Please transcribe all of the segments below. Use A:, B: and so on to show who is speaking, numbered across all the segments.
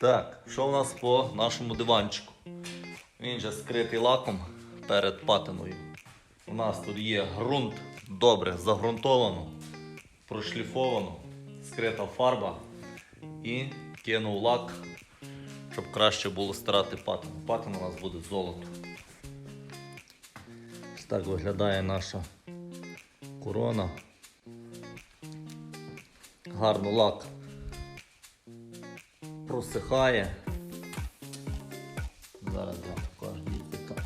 A: Так, що у нас по нашому диванчику? Він же скритий лаком перед патиною. У нас тут є ґрунт добре загрунтовано, прошліфовано, скрита фарба і кинув лак, щоб краще було стирати патину. Патина у нас буде золото. Так виглядає наша корона. Гарно лак просихає. Зараз я покажу, яка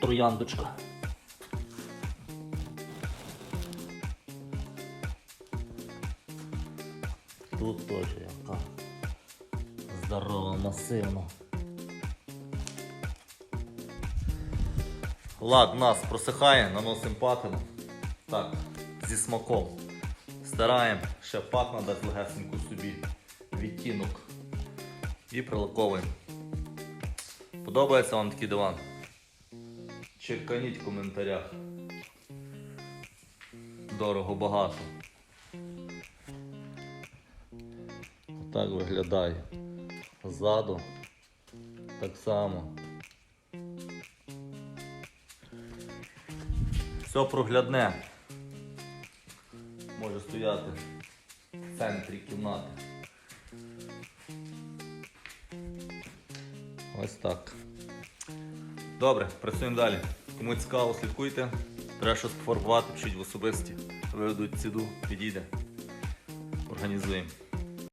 A: трояндочка. Тут теж яка здорова, масивна. Лак нас просихає, наносимо патину. Так, зі смаком. Стараємо ще патна дати легесеньку собі відтінок. І прилаковуємо. Подобається вам такий диван? Черканіть в коментарях. Дорого багато. Так виглядає. Ззаду. Так само. Все проглядне. Може стояти в центрі кімнати. Ось так. Добре, працюємо далі. Кому цікаво, слідкуйте. Треба щось пофарбувати, чуть в особисті. Виведуть ціду, підійде. Організуємо.